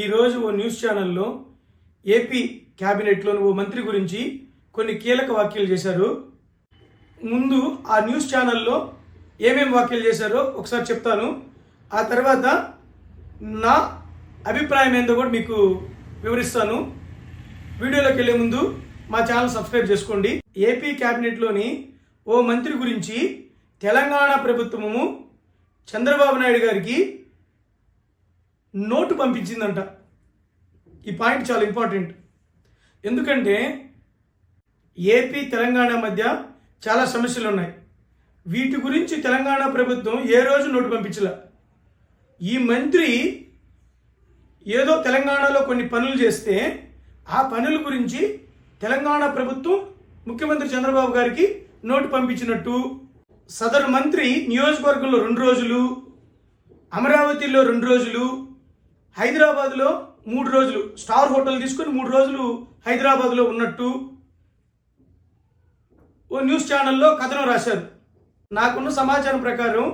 ఈరోజు ఓ న్యూస్ ఛానల్లో ఏపీ క్యాబినెట్లోని ఓ మంత్రి గురించి కొన్ని కీలక వ్యాఖ్యలు చేశారు. ముందు ఆ న్యూస్ ఛానల్లో ఏమేమి వ్యాఖ్యలు చేశారో ఒకసారి చెప్తాను. ఆ తర్వాత నా అభిప్రాయం ఏందో కూడా మీకు వివరిస్తాను. వీడియోలోకి వెళ్ళే ముందు మా ఛానల్ సబ్స్క్రైబ్ చేసుకోండి. ఏపీ క్యాబినెట్లోని ఓ మంత్రి గురించి తెలంగాణ ప్రభుత్వము చంద్రబాబు నాయుడు గారికి నోటు పంపించిందంట. ఈ పాయింట్ చాలా ఇంపార్టెంట్. ఎందుకంటే ఏపీ తెలంగాణ మధ్య చాలా సమస్యలు ఉన్నాయి. వీటి గురించి తెలంగాణ ప్రభుత్వం ఏ రోజు నోటు పంపించలే. ఈ మంత్రి ఏదో తెలంగాణలో కొన్ని పనులు చేస్తే ఆ పనుల గురించి తెలంగాణ ప్రభుత్వం ముఖ్యమంత్రి చంద్రబాబు గారికి నోటు పంపించినట్టు. సదరు మంత్రి నియోజకవర్గంలో రెండు రోజులు అమరావతిలో రెండు రోజులు హైదరాబాద్లో మూడు రోజులు స్టార్ హోటల్ తీసుకొని మూడు రోజులు హైదరాబాద్లో ఉన్నట్టు ఓ న్యూస్ ఛానల్లో కథనం రాశారు. నాకున్న సమాచారం ప్రకారం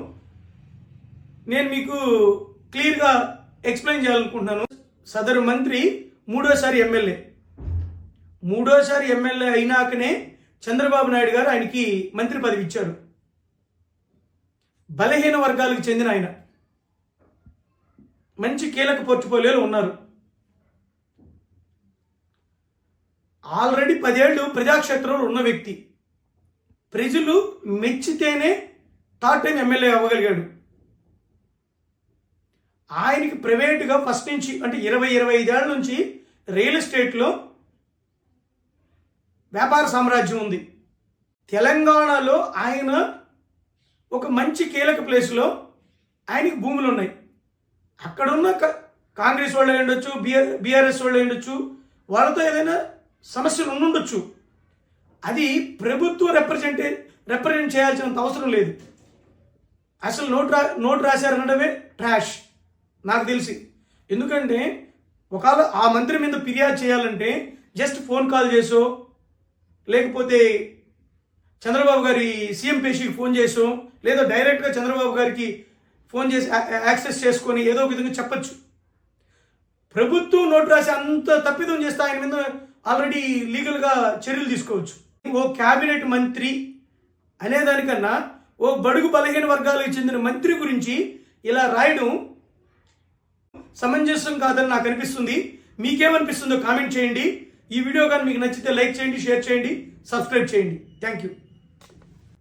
నేను మీకు క్లియర్గా ఎక్స్ప్లెయిన్ చేయాలనుకుంటున్నాను. సదరు మంత్రి మూడోసారి ఎమ్మెల్యే. మూడోసారి ఎమ్మెల్యే అయినాకనే చంద్రబాబు నాయుడు గారు ఆయనకి మంత్రి పదవి ఇచ్చారు. బలహీన వర్గాలకు చెందిన ఆయన. మంచి కీలక పోర్ట్ఫోలియోలు ఉన్నారు. ఆల్రెడీ పదేళ్ళు ప్రజాక్షేత్రంలో ఉన్న వ్యక్తి. ప్రజలు మెచ్చితేనే థర్డ్ టైం ఎమ్మెల్యే అవ్వగలిగాడు. ఆయనకి ప్రైవేటుగా ఫస్ట్ నుంచి అంటే ఇరవై ఇరవై ఐదేళ్ళ నుంచి రియల్ ఎస్టేట్లో వ్యాపార సామ్రాజ్యం ఉంది. తెలంగాణలో ఆయన ఒక మంచి కీలక ప్లేస్లో ఆయనకి భూములు ఉన్నాయి అక్కడున్న క- కాంగ్రెస్ వాళ్ళు అయి ఉండొచ్చు బిఆర్ బీఆర్ఎస్ వాళ్ళు అయి ఉండొచ్చు వాళ్ళతో ఏదైనా సమస్యలు ఉండుండొచ్చు. అది ప్రభుత్వం రిప్రజెంటే రిప్రజెంట్ చేయాల్సినంత అవసరం లేదు. అసలు నోట్ రా నోట్ రాశారనడమే ట్రాష్ నాకు తెలిసి. ఎందుకంటే ఒకవేళ ఆ మంత్రి మీద ఫిర్యాదు చేయాలంటే జస్ట్ ఫోన్ కాల్ చేసో లేకపోతే చంద్రబాబు గారి సీఎం పేషీకి ఫోన్ చేసో లేదా డైరెక్ట్గా చంద్రబాబు గారికి ఫోన్ చేసి యా- యాక్సెస్ చేసుకొని ఏదో ఒక విధంగా చెప్పచ్చు. ప్రభుత్వం నోటు రాసి అంత తప్పిదం చేస్తే ఆయన మీద ఆల్రెడీ లీగల్గా చర్యలు తీసుకోవచ్చు. ఓ క్యాబినెట్ మంత్రి అనేదానికన్నా ఓ బడుగు బలహీన వర్గాలకు చెందిన మంత్రి గురించి ఇలా రాయడం సమంజసం కాదని నాకు అనిపిస్తుంది. మీకేమనిపిస్తుందో కామెంట్ చేయండి. ఈ వీడియో కానీ మీకు నచ్చితే లైక్ చేయండి షేర్ చేయండి సబ్స్క్రైబ్ చేయండి. Thank you.